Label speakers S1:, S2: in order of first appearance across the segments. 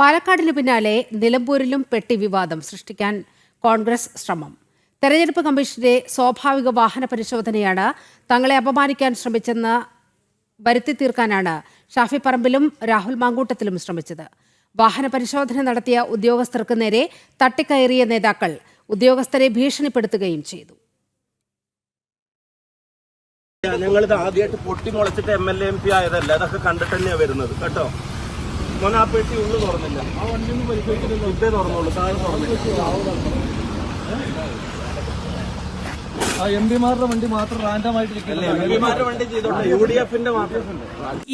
S1: പാലക്കാടിന് പിന്നാലെ നിലമ്പൂരിലും പെട്ടി വിവാദം സൃഷ്ടിക്കാൻ കോൺഗ്രസ് ശ്രമം. തെരഞ്ഞെടുപ്പ് കമ്മീഷന്റെ സ്വാഭാവിക വാഹന പരിശോധനയാണ് തങ്ങളെ അപമാനിക്കാൻ ശ്രമിച്ചെന്ന് വരുത്തി തീർക്കാനാണ് ഷാഫി പറമ്പിലും രാഹുൽ മാങ്കൂട്ടത്തിലും ശ്രമിച്ചത്. വാഹന പരിശോധന നടത്തിയ ഉദ്യോഗസ്ഥർക്ക് നേരെ തട്ടിക്കയറിയ നേതാക്കൾ ഉദ്യോഗസ്ഥരെ ഭീഷണിപ്പെടുത്തുകയും ചെയ്തു.
S2: ഞങ്ങളിത് ആദ്യമായിട്ട് പൊട്ടി മുളച്ചിട്ട് എം എൽ എം പി ആയതല്ല? അതൊക്കെ കണ്ടിട്ട് തന്നെയാണ് വരുന്നത്. കേട്ടോ? മോനെ ആ പെട്ടി ഉള്ളു തുറന്നില്ല. ആ വണ്ടി ഒന്നും പരിശോധിക്കുന്നില്ല ഇതേ തുറന്നുള്ളൂ താഴെ തുറന്നില്ല.
S3: ആ എം പിമാരുടെ വണ്ടി മാത്രം റാൻഡമായിട്ട്
S2: എം പിമാരുടെ വണ്ടി ചെയ്തോട്ടെ യു ഡി എഫിന്റെ മാത്രം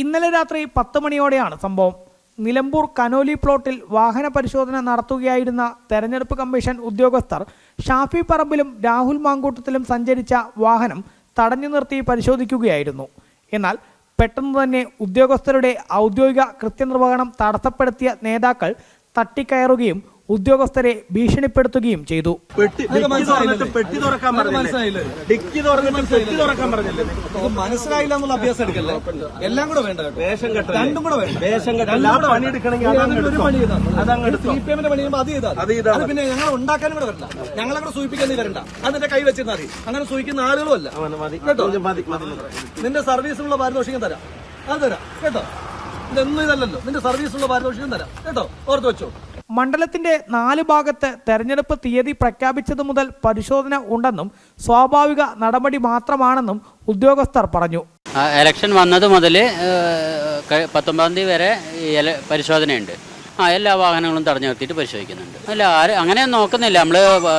S4: ഇന്നലെ രാത്രി പത്ത് മണിയോടെയാണ് സംഭവം. നിലമ്പൂർ കനോലി പ്ലോട്ടിൽ വാഹന പരിശോധന നടത്തുകയായിരുന്ന തെരഞ്ഞെടുപ്പ് കമ്മീഷൻ ഉദ്യോഗസ്ഥർ ഷാഫി പറമ്പിലും രാഹുൽ മാങ്കൂട്ടത്തിലും സഞ്ചരിച്ച വാഹനം തടഞ്ഞു നിർത്തി പരിശോധിക്കുകയായിരുന്നു. എന്നാൽ പെട്ടെന്ന് തന്നെ ഉദ്യോഗസ്ഥരുടെ ഔദ്യോഗിക കൃത്യനിർവഹണം തടസ്സപ്പെടുത്തിയ നേതാക്കൾ തട്ടിക്കയറുകയും ഉദ്യോഗസ്ഥരെ ഭീഷണിപ്പെടുത്തുകയും ചെയ്തു.
S2: പെട്ടി പെട്ടി തുറക്കാൻ പറഞ്ഞില്ലേ?
S3: മനസ്സിലായില്ലേ?
S2: തുറന്നിട്ട് പെട്ടി തുറക്കാൻ പറഞ്ഞില്ലേ?
S3: മനസ്സിലായില്ല എന്നുള്ള അഭ്യാസം എടുക്കല്ലേ? എല്ലാം കൂടെ വേണ്ട? രണ്ടും കൂടെ അത് പിന്നെ ഞങ്ങൾ ഉണ്ടാക്കാനും കൂടെ വരണ്ട. ഞങ്ങളെ കൂടെ സൂചിപ്പിക്കാൻ വരണ്ട. അത് കൈ വെച്ചിരുന്നാൽ മതി. അങ്ങനെ സൂചിക്കുന്ന ആളുകളും അല്ല.
S2: മതി
S3: കേട്ടോ? നിന്റെ സർവീസിനുള്ള പാരിതോഷികം തരാം. അത് തരാം. കേട്ടോ? ഇതൊന്നും ഇതല്ലല്ലോ. നിന്റെ സർവീസിനുള്ള പാരിതോഷികം തരാം. കേട്ടോ? ഓർത്ത് വെച്ചോ.
S4: മണ്ഡലത്തിന്റെ നാല് ഭാഗത്ത് തെരഞ്ഞെടുപ്പ് തീയതി പ്രഖ്യാപിച്ചതു മുതൽ പരിശോധന ഉണ്ടെന്നും സ്വാഭാവിക നടപടി മാത്രമാണെന്നും ഉദ്യോഗസ്ഥർ പറഞ്ഞു.
S5: എലക്ഷൻ വന്നത് മുതൽ പത്തൊമ്പതാം തീയതി വരെ പരിശോധനയുണ്ട്. ആ എല്ലാ വാഹനങ്ങളും തടഞ്ഞു നിർത്തിയിട്ട് പരിശോധിക്കുന്നുണ്ട്. അല്ല ആര് അങ്ങനെ നോക്കുന്നില്ല. നമ്മൾ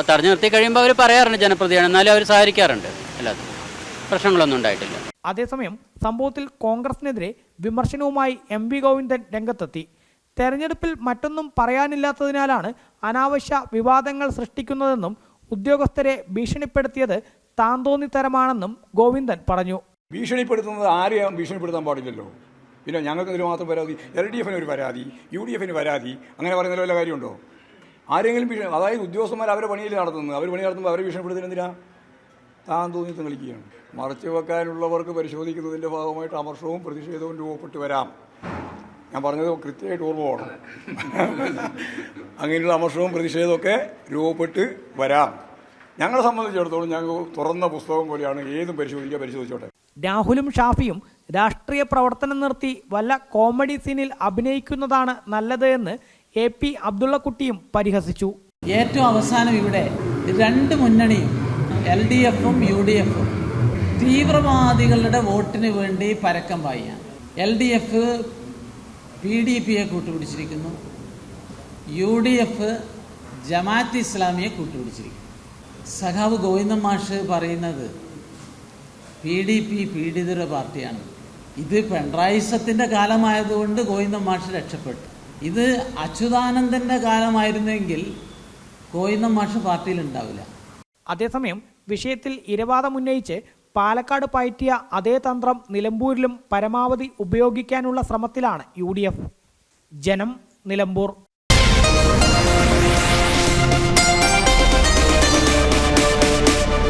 S5: തടഞ്ഞു നിർത്തി കഴിയുമ്പോൾ അവർ പറയാറുണ്ട് ജനപ്രതിയാണ്. എന്നാലും അവർ സഹകരിക്കാറുണ്ട്. അല്ലാതെ പ്രശ്നങ്ങളൊന്നും ഉണ്ടായിട്ടില്ല.
S4: അതേസമയം സംഭവത്തിൽ കോൺഗ്രസിനെതിരെ വിമർശനവുമായി എം വി ഗോവിന്ദൻ രംഗത്തെത്തി. തെരഞ്ഞെടുപ്പിൽ മറ്റൊന്നും പറയാനില്ലാത്തതിനാലാണ് അനാവശ്യ വിവാദങ്ങൾ സൃഷ്ടിക്കുന്നതെന്നും ഉദ്യോഗസ്ഥരെ ഭീഷണിപ്പെടുത്തിയത് താന്തോന്നിത്തരമാണെന്നും ഗോവിന്ദൻ പറഞ്ഞു.
S6: ഭീഷണിപ്പെടുത്തുന്നത് ആരെയും ഭീഷണിപ്പെടുത്താൻ പാടില്ലല്ലോ. പിന്നെ ഞങ്ങൾക്ക് ഇതിൽ മാത്രം പരാതി എൽ ഡി എഫിന് ഒരു പരാതി യു ഡി എഫിന് പരാതി അങ്ങനെ പറയുന്ന വല്ല കാര്യമുണ്ടോ? ആരെങ്കിലും ഭീഷണി അതായത് ഉദ്യോഗസ്ഥന്മാർ അവരെ പണിയിൽ നടത്തുന്നത് അവർ പണി നടത്തുമ്പോൾ അവരെ ഭീഷണിപ്പെടുത്തുന്നത് എന്തിനാ? താൻ തോന്നി കളിക്കുകയാണ്. മറച്ചു വെക്കാനുള്ളവർക്ക് പരിശോധിക്കുന്നതിന്റെ ഭാഗമായിട്ട് അമർഷവും പ്രതിഷേധവും രൂപപ്പെട്ടു വരാം. ഞാൻ പറഞ്ഞത് കൃത്യമായിട്ട് ഓർമ്മ പോകണം. അങ്ങനെയുള്ള അമർഷവും പ്രതിഷേധമൊക്കെ രൂപപ്പെട്ട് വരാം. ഞങ്ങളെ സംബന്ധിച്ചിടത്തോളം ഞങ്ങൾ തുറന്ന പുസ്തകം പോലെയാണ് ഏതും പരിശോധിക്കുക പരിശോധിച്ചോട്ടെ.
S4: രാഹുലും ഷാഫിയും രാഷ്ട്രീയ പ്രവർത്തനം നിർത്തി വല്ല കോമഡി സീനിൽ അഭിനയിക്കുന്നതാണ് നല്ലത് എന്ന് എ പി അബ്ദുള്ളക്കുട്ടിയും പരിഹസിച്ചു.
S7: ഏറ്റവും അവസാനം ഇവിടെ രണ്ട് മുന്നണിയും എൽ ഡി എഫും യു ഡി എഫും തീവ്രവാദികളുടെ വോട്ടിന് വേണ്ടി പരക്കം പായാണ് L D F P D പിയെ കൂട്ടുപിടിച്ചിരിക്കുന്നു. യു ഡി എഫ് ജമാഅത്ത് ഇസ്ലാമിയെ കൂട്ടുപിടിച്ചിരിക്കുന്നു. സഖാവ് ഗോവിന്ദൻ മാഷ് പറയുന്നത് പി ഡി പി പീഡിതര പാർട്ടിയാണ്. ഇത് പിണറായിസത്തിന്റെ കാലമായതുകൊണ്ട് ഗോവിന്ദൻ മാഷ് രക്ഷപ്പെട്ടു. ഇത് അച്യുതാനന്ദന്റെ കാലമായിരുന്നെങ്കിൽ ഗോവിന്ദൻ മാഷ് പാർട്ടിയിൽ ഉണ്ടാവില്ല.
S4: അതേസമയം വിഷയത്തിൽ ഇരവാദം ഉന്നയിച്ച് പാലക്കാട് പയറ്റിയ അതേ തന്ത്രം നിലമ്പൂരിലും പരമാവധി ഉപയോഗിക്കാനുള്ള ശ്രമത്തിലാണ് യു ജനം നിലമ്പൂർ.